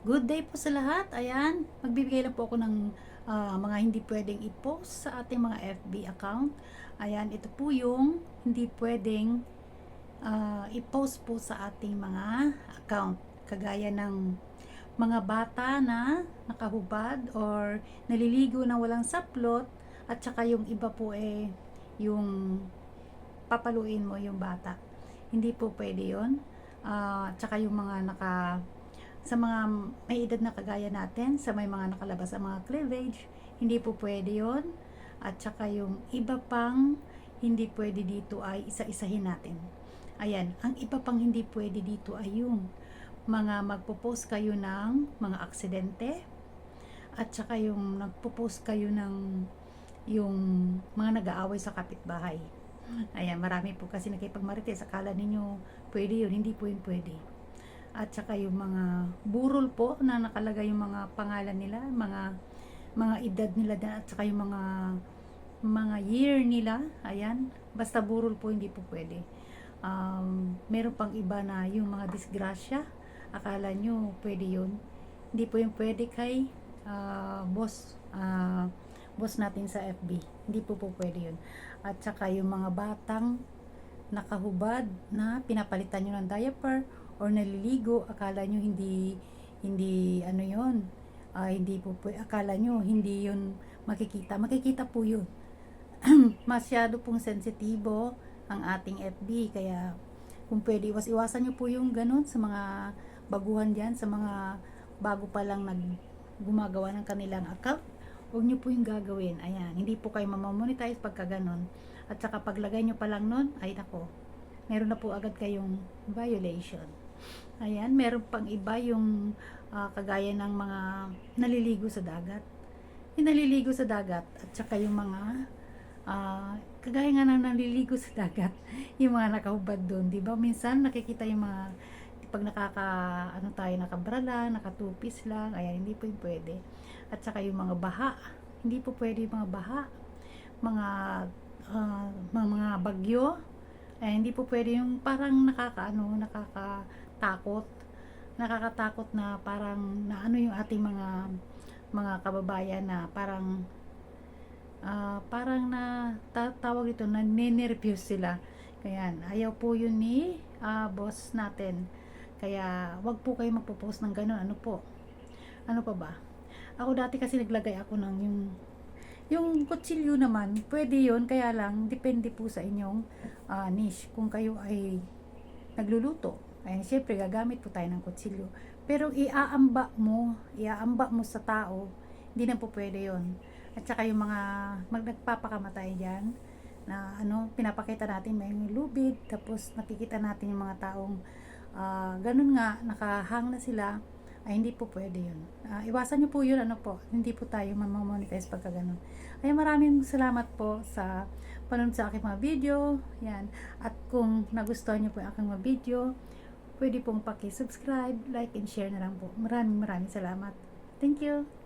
Good day po sa lahat. Ayan, magbibigay lang po ako ng ah, mga hindi pwedeng i-post sa ating mga FB account. Ayan, ito po yung hindi pwedeng ah, i-post po sa ating mga account. Kagaya ng mga bata na nakahubad or naliligo na walang saplot at saka yung iba po eh yung papaluin mo yung bata. Hindi po pwede yun. Ah, at saka yung mga naka sa mga may edad na kagaya natin, sa may mga nakalabas ang mga cleavage, hindi po pwede yon At saka yung iba pang hindi pwede dito ay isa-isahin natin. Ayan, ang iba pang hindi pwede dito ay yung mga magpo-post kayo ng mga aksidente at saka yung nagpo-post kayo ng yung mga nag-aaway sa kapitbahay. Ayan, marami po kasi nakipagmarites. Akala ninyo pwede yun, hindi po yun pwede at saka yung mga burol po na nakalagay yung mga pangalan nila, mga mga edad nila at saka yung mga mga year nila, ayan, basta burol po hindi po pwede. Um, meron pang iba na yung mga disgrasya, akala nyo pwede yun. Hindi po yung pwede kay ah, boss, ah, boss natin sa FB. Hindi po po pwede yun. At saka yung mga batang nakahubad na pinapalitan nyo ng diaper or naliligo, akala nyo hindi hindi ano yon ah, hindi po pwe- akala nyo hindi yun makikita. Makikita po yun. Masyado pong sensitibo ang ating FB kaya kung pwede iwas iwasan nyo po yung ganun sa mga baguhan dyan sa mga bago pa lang nag gumagawa ng kanilang account. Huwag nyo po yung gagawin. Ayan hindi po kayo mamamonetize pagka ganun. At saka paglagay nyo pa lang nun ay nako meron na po agad kayong violation Ayan, meron pang iba yung ah, kagaya ng mga naliligo sa dagat. Yung naliligo sa dagat at saka yung mga ah, kagaya nga ng naliligo sa dagat, yung mga nakahubad doon, 'di ba? Minsan nakikita yung mga pag nakaka ano tayo nakabrala, nakatupis lang, ayan hindi po yung pwede. At saka yung mga baha, hindi po pwede yung mga baha, mga ah, mga, bagyo, eh, hindi po pwede yung parang nakakaano, nakakatakot. Nakakatakot na parang na ano yung ating mga mga kababayan na parang ah, parang na ta- tawag ito na nenervyos sila. Kaya ayaw po yun ni ah, boss natin. Kaya wag po kayo magpo-post ng ganun. Ano po? Ano pa ba? Ako dati kasi naglagay ako ng yung yung kutsilyo naman, pwede yun, kaya lang, depende po sa inyong ah, niche. Kung kayo ay nagluluto, ay syempre gagamit po tayo ng kutsilyo. Pero iaamba mo, iaamba mo sa tao, hindi na po pwede yun. At saka yung mga mag nagpapakamatay dyan, na ano, pinapakita natin may lubid, tapos nakikita natin yung mga taong ah, ganun nga, nakahang na sila, ay hindi po pwede yun. Ah, iwasan nyo po yun, ano po, hindi po tayo mamamonetize pagka ganun. Ay maraming salamat po sa panonood sa aking mga video. Yan. At kung nagustuhan nyo po yung aking mga video, pwede pong paki-subscribe, like, and share na lang po. Maraming maraming salamat. Thank you.